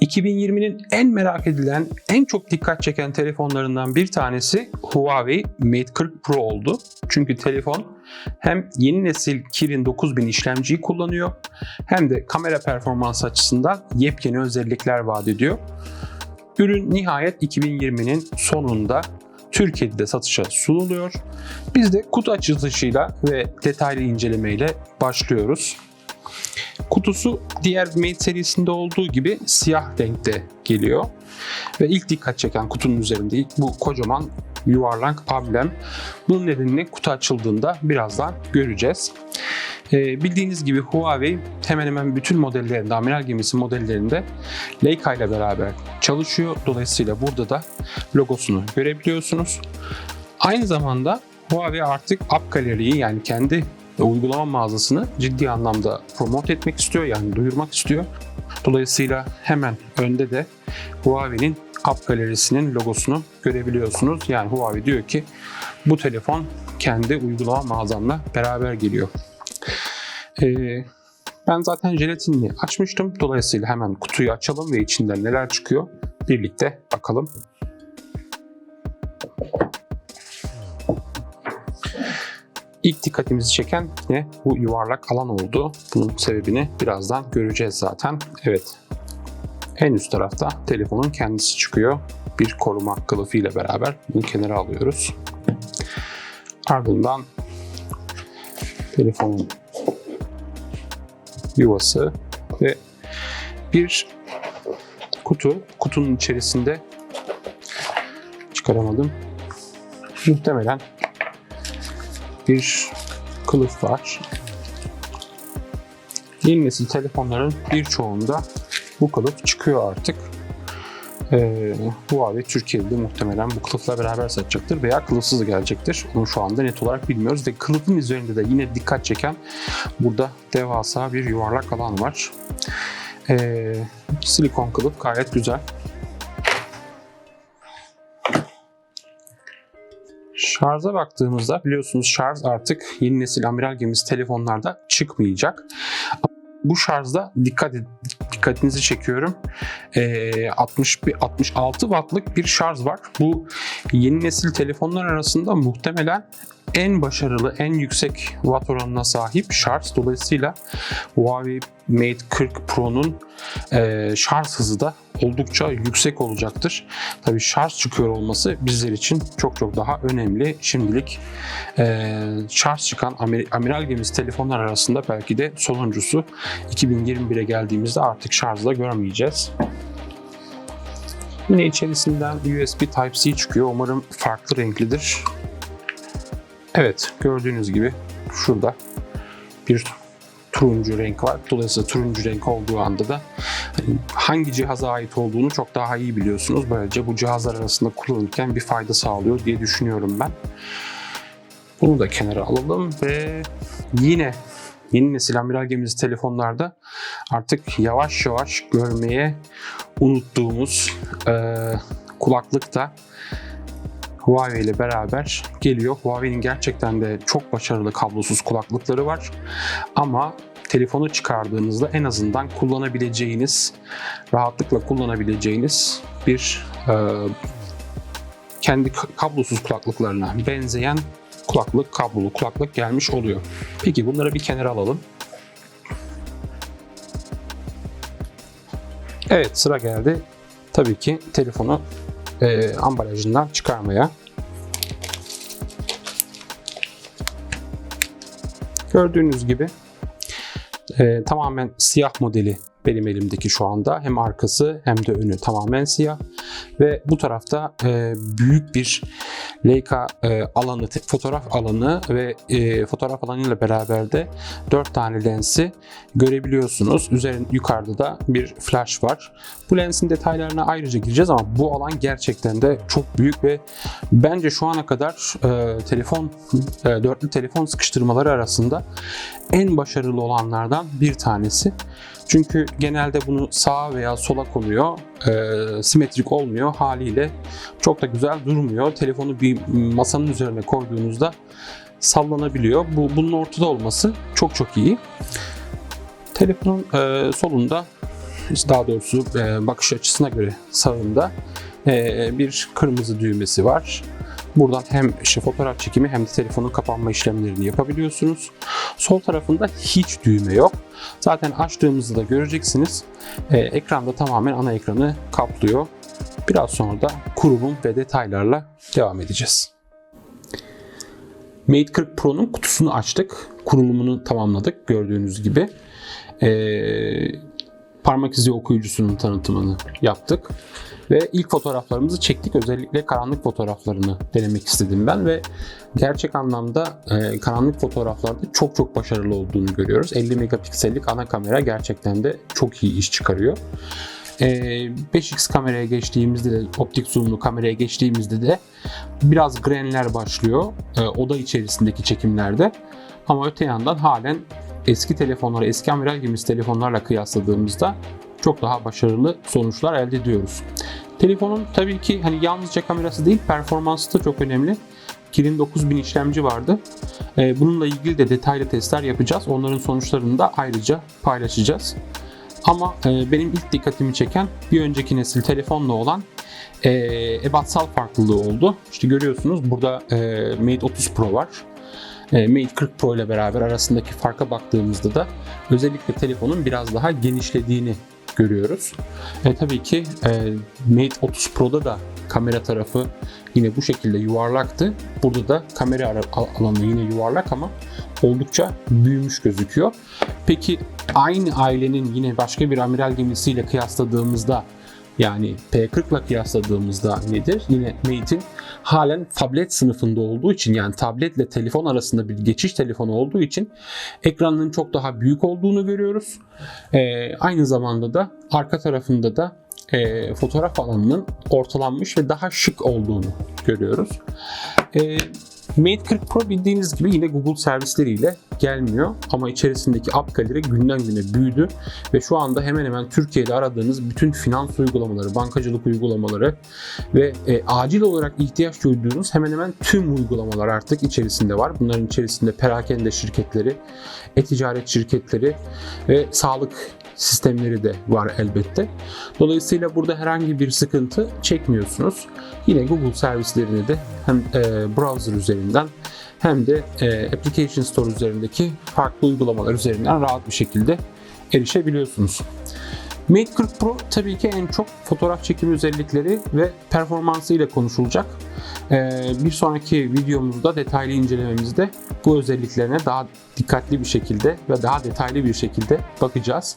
2020'nin en merak edilen, en çok dikkat çeken telefonlarından bir tanesi Huawei Mate 40 Pro oldu. Çünkü telefon hem yeni nesil Kirin 9000 işlemciyi kullanıyor hem de kamera performansı açısından yepyeni özellikler vaat ediyor. Ürün nihayet 2020'nin sonunda Türkiye'de de satışa sunuluyor. Biz de kutu açılışıyla ve detaylı incelemeyle başlıyoruz. Kutusu diğer Mate serisinde olduğu gibi siyah renkte geliyor. Ve ilk dikkat çeken kutunun üzerinde bu kocaman yuvarlak amblem. Bunun nedenini kutu açıldığında birazdan göreceğiz. Ee, bildiğiniz gibi Huawei hemen hemen bütün modellerinde, amiral gemisi modellerinde Leica ile beraber çalışıyor. Dolayısıyla burada da logosunu görebiliyorsunuz. Aynı zamanda Huawei artık App yani kendi uygulama mağazasını ciddi anlamda promote etmek istiyor yani duyurmak istiyor. Dolayısıyla hemen önde de Huawei'nin App Galerisinin logosunu görebiliyorsunuz. Yani Huawei diyor ki bu telefon kendi uygulama mağazamla beraber geliyor. Ee, ben zaten jelatinini açmıştım. Dolayısıyla hemen kutuyu açalım ve içinden neler çıkıyor birlikte bakalım. İlk dikkatimizi çeken ne? Bu yuvarlak alan oldu. Bunun sebebini birazdan göreceğiz zaten. Evet. En üst tarafta telefonun kendisi çıkıyor. Bir koruma kılıfı ile beraber bunu kenara alıyoruz. Ardından telefonun yuvası ve bir kutu. Kutunun içerisinde çıkaramadım. Muhtemelen bir kılıf var. Yeni nesil telefonların birçoğunda bu kılıf çıkıyor artık. Ee, Huawei Türkiye'de muhtemelen bu kılıfla beraber satacaktır veya kılıfsız gelecektir. Onu şu anda net olarak bilmiyoruz ve kılıfın üzerinde de yine dikkat çeken burada devasa bir yuvarlak alan var. Ee, silikon kılıf gayet güzel. Şarja baktığımızda biliyorsunuz şarj artık yeni nesil amiral gemisi telefonlarda çıkmayacak. Bu şarjda dikkat dikkatinizi çekiyorum. Ee, 60 66 wattlık bir şarj var. Bu yeni nesil telefonlar arasında muhtemelen en başarılı, en yüksek watt oranına sahip şarj. Dolayısıyla Huawei Mate 40 Pro'nun e, şarj hızı da oldukça yüksek olacaktır. Tabii şarj çıkıyor olması bizler için çok çok daha önemli. Şimdilik e, şarj çıkan amir, amiral gemisi telefonlar arasında belki de sonuncusu 2021'e geldiğimizde artık şarjla görmeyeceğiz. Yine içerisinden USB Type-C çıkıyor. Umarım farklı renklidir. Evet gördüğünüz gibi şurada bir turuncu renk var. Dolayısıyla turuncu renk olduğu anda da hani hangi cihaza ait olduğunu çok daha iyi biliyorsunuz. Böylece bu cihazlar arasında kullanırken bir fayda sağlıyor diye düşünüyorum ben. Bunu da kenara alalım ve yine yeni nesil amiral gemisi telefonlarda artık yavaş yavaş görmeye unuttuğumuz e, kulaklık da Huawei ile beraber geliyor. Huawei'nin gerçekten de çok başarılı kablosuz kulaklıkları var. Ama telefonu çıkardığınızda en azından kullanabileceğiniz, rahatlıkla kullanabileceğiniz bir e, kendi kablosuz kulaklıklarına benzeyen kulaklık, kablolu kulaklık gelmiş oluyor. Peki bunları bir kenara alalım. Evet sıra geldi. Tabii ki telefonu e, ambalajından çıkarmaya. Gördüğünüz gibi e, tamamen siyah modeli benim elimdeki şu anda. Hem arkası hem de önü tamamen siyah. Ve bu tarafta e, büyük bir Leica e, alanı, fotoğraf alanı ve e, fotoğraf alanıyla beraber de 4 tane lensi görebiliyorsunuz. Üzerinde yukarıda da bir flash var. Bu lensin detaylarına ayrıca gireceğiz ama bu alan gerçekten de çok büyük ve bence şu ana kadar e, telefon e, dörtlü telefon sıkıştırmaları arasında en başarılı olanlardan bir tanesi. Çünkü genelde bunu sağa veya sola konuyor. E, simetrik olmuyor haliyle çok da güzel durmuyor. Telefonu bir masanın üzerine koyduğunuzda sallanabiliyor. Bu bunun ortada olması çok çok iyi. Telefonun e, solunda daha doğrusu e, bakış açısına göre sağında e, bir kırmızı düğmesi var. Buradan hem fotoğraf çekimi hem de telefonun kapanma işlemlerini yapabiliyorsunuz. Sol tarafında hiç düğme yok. Zaten açtığımızda da göreceksiniz. E, ekranda tamamen ana ekranı kaplıyor. Biraz sonra da kurulum ve detaylarla devam edeceğiz. Mate 40 Pro'nun kutusunu açtık. Kurulumunu tamamladık gördüğünüz gibi. Ee, parmak izi okuyucusunun tanıtımını yaptık. Ve ilk fotoğraflarımızı çektik. Özellikle karanlık fotoğraflarını denemek istedim ben ve gerçek anlamda e, karanlık fotoğraflarda çok çok başarılı olduğunu görüyoruz. 50 megapiksellik ana kamera gerçekten de çok iyi iş çıkarıyor. E, 5x kameraya geçtiğimizde de optik zoomlu kameraya geçtiğimizde de biraz grainler başlıyor e, oda içerisindeki çekimlerde. Ama öte yandan halen eski telefonları, eski amiral telefonlarla kıyasladığımızda çok daha başarılı sonuçlar elde ediyoruz. Telefonun tabii ki hani yalnızca kamerası değil, performansı da çok önemli. Kirin 9000 işlemci vardı. Ee, bununla ilgili de detaylı testler yapacağız. Onların sonuçlarını da ayrıca paylaşacağız. Ama e, benim ilk dikkatimi çeken bir önceki nesil telefonla olan e, ebatsal farklılığı oldu. İşte görüyorsunuz burada e, Mate 30 Pro var. E, Mate 40 Pro ile beraber arasındaki farka baktığımızda da özellikle telefonun biraz daha genişlediğini görüyoruz. E, tabii ki e, Mate 30 Pro'da da kamera tarafı yine bu şekilde yuvarlaktı. Burada da kamera alanı yine yuvarlak ama oldukça büyümüş gözüküyor. Peki aynı ailenin yine başka bir amiral gemisiyle kıyasladığımızda yani P40 ile kıyasladığımızda nedir? Yine Mate'in halen tablet sınıfında olduğu için yani tabletle telefon arasında bir geçiş telefonu olduğu için ekranının çok daha büyük olduğunu görüyoruz. Ee, aynı zamanda da arka tarafında da e, fotoğraf alanının ortalanmış ve daha şık olduğunu görüyoruz. Ee, Mate 40 Pro bildiğiniz gibi yine Google servisleriyle gelmiyor ama içerisindeki app kalite günden güne büyüdü ve şu anda hemen hemen Türkiye'de aradığınız bütün finans uygulamaları, bankacılık uygulamaları ve e, acil olarak ihtiyaç duyduğunuz hemen hemen tüm uygulamalar artık içerisinde var. Bunların içerisinde perakende şirketleri, e-ticaret şirketleri ve sağlık sistemleri de var elbette. Dolayısıyla burada herhangi bir sıkıntı çekmiyorsunuz. Yine Google servislerini de hem e, browser üzerinden hem de e, Application Store üzerindeki farklı uygulamalar üzerinden rahat bir şekilde erişebiliyorsunuz. Mate 40 Pro tabii ki en çok fotoğraf çekimi özellikleri ve performansı ile konuşulacak. Ee, bir sonraki videomuzda detaylı incelememizde bu özelliklerine daha dikkatli bir şekilde ve daha detaylı bir şekilde bakacağız.